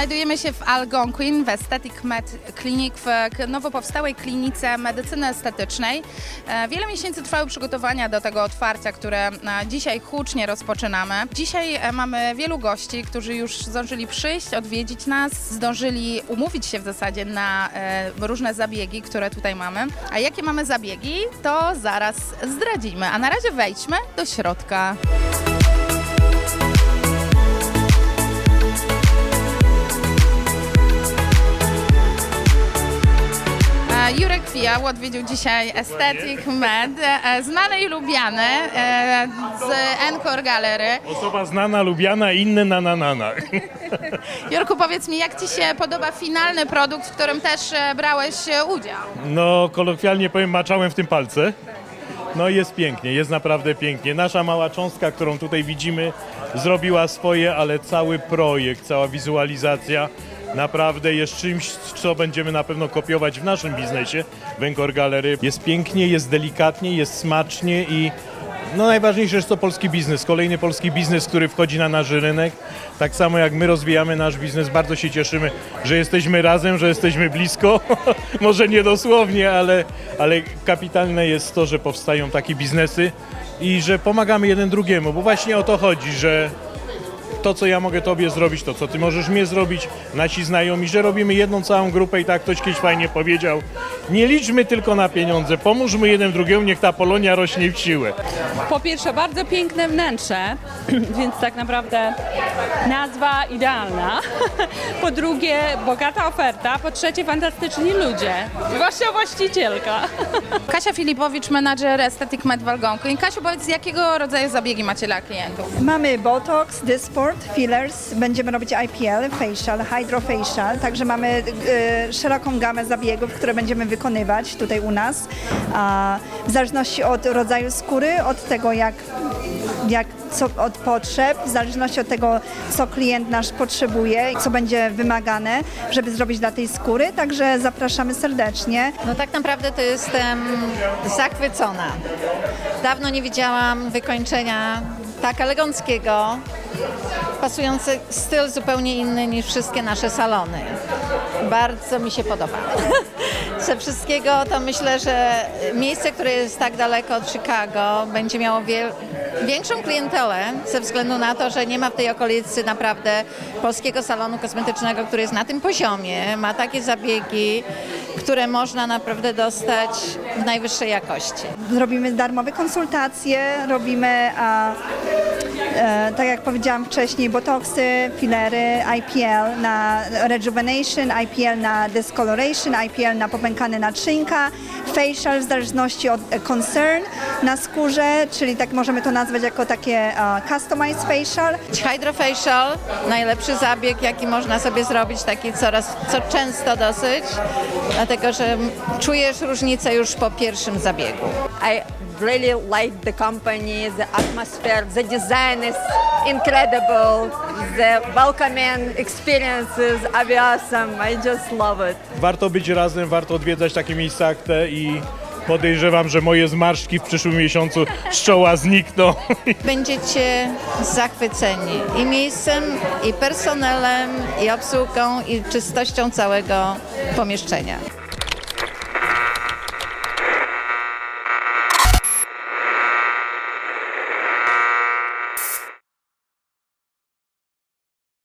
Znajdujemy się w Algonquin w Aesthetic Med Clinic, w nowo powstałej klinice medycyny estetycznej. E, Wiele miesięcy trwały przygotowania do tego otwarcia, które e, dzisiaj hucznie rozpoczynamy. Dzisiaj e, mamy wielu gości, którzy już zdążyli przyjść, odwiedzić nas, zdążyli umówić się w zasadzie na różne zabiegi, które tutaj mamy. A jakie mamy zabiegi, to zaraz zdradzimy. A na razie wejdźmy do środka. Fijał odwiedził dzisiaj Aesthetic Med, e, znany i lubiany e, z Encore Gallery. Osoba znana, lubiana, inny na na na na. Jurku, powiedz mi, jak Ci się podoba finalny produkt, w którym też e, brałeś e, udział? No, kolokwialnie powiem, maczałem w tym palce. No i jest pięknie, jest naprawdę pięknie. Nasza mała cząstka, którą tutaj widzimy, zrobiła swoje, ale cały projekt, cała wizualizacja naprawdę jest czymś, co będziemy na pewno kopiować w naszym biznesie w Encore Gallery. Jest pięknie, jest delikatnie, jest smacznie i no najważniejsze jest to polski biznes, kolejny polski biznes, który wchodzi na nasz rynek. Tak samo jak my rozwijamy nasz biznes, bardzo się cieszymy, że jesteśmy razem, że jesteśmy blisko. Może nie dosłownie, ale, ale kapitalne jest to, że powstają takie biznesy i że pomagamy jeden drugiemu, bo właśnie o to chodzi, że to, co ja mogę tobie zrobić, to, co ty możesz mnie zrobić, nasi znajomi, że robimy jedną całą grupę i tak ktoś kiedyś fajnie powiedział, nie liczmy tylko na pieniądze, pomóżmy jeden drugiemu, niech ta Polonia rośnie w siłę. Po pierwsze, bardzo piękne wnętrze, więc tak naprawdę nazwa idealna. Po drugie, bogata oferta. Po trzecie, fantastyczni ludzie. Zwłaszcza właścicielka. Kasia Filipowicz, menadżer Aesthetic Med w Algonquin. Kasiu, powiedz, jakiego rodzaju zabiegi macie dla klientów? Mamy Botox, Dysport, fillers, będziemy robić IPL, facial, hydrofacial, także mamy e, szeroką gamę zabiegów, które będziemy wykonywać tutaj u nas. A, w zależności od rodzaju skóry, od tego jak, jak co, od potrzeb, w zależności od tego, co klient nasz potrzebuje, co będzie wymagane, żeby zrobić dla tej skóry, także zapraszamy serdecznie. No tak naprawdę to jestem zachwycona. Dawno nie widziałam wykończenia tak eleganckiego, pasujący styl zupełnie inny niż wszystkie nasze salony. Bardzo mi się podoba. Ze wszystkiego to myślę, że miejsce, które jest tak daleko od Chicago, będzie miało większą klientelę ze względu na to, że nie ma w tej okolicy naprawdę polskiego salonu kosmetycznego, który jest na tym poziomie, ma takie zabiegi, które można naprawdę dostać w najwyższej jakości. Robimy darmowe konsultacje, robimy, a, e, tak jak powiedziałam wcześniej, botoksy, filery, IPL na rejuvenation, IPL na discoloration, IPL na popękane naczynka, facial w zależności od e, concern na skórze, czyli tak możemy to nazwać jako takie e, customized facial. Hydrofacial, najlepszy zabieg, jaki można sobie zrobić, taki coraz, co często dosyć, dlatego że czujesz różnicę już po pierwszym zabiegu. I really like the company, the atmosphere, the design is incredible, the welcoming experiences are awesome. I just love it. Warto być razem, warto odwiedzać takie miejsca jak te i podejrzewam, że moje zmarszczki w przyszłym miesiącu z czoła znikną. Będziecie zachwyceni i miejscem, i personelem, i obsługą, i czystością całego pomieszczenia.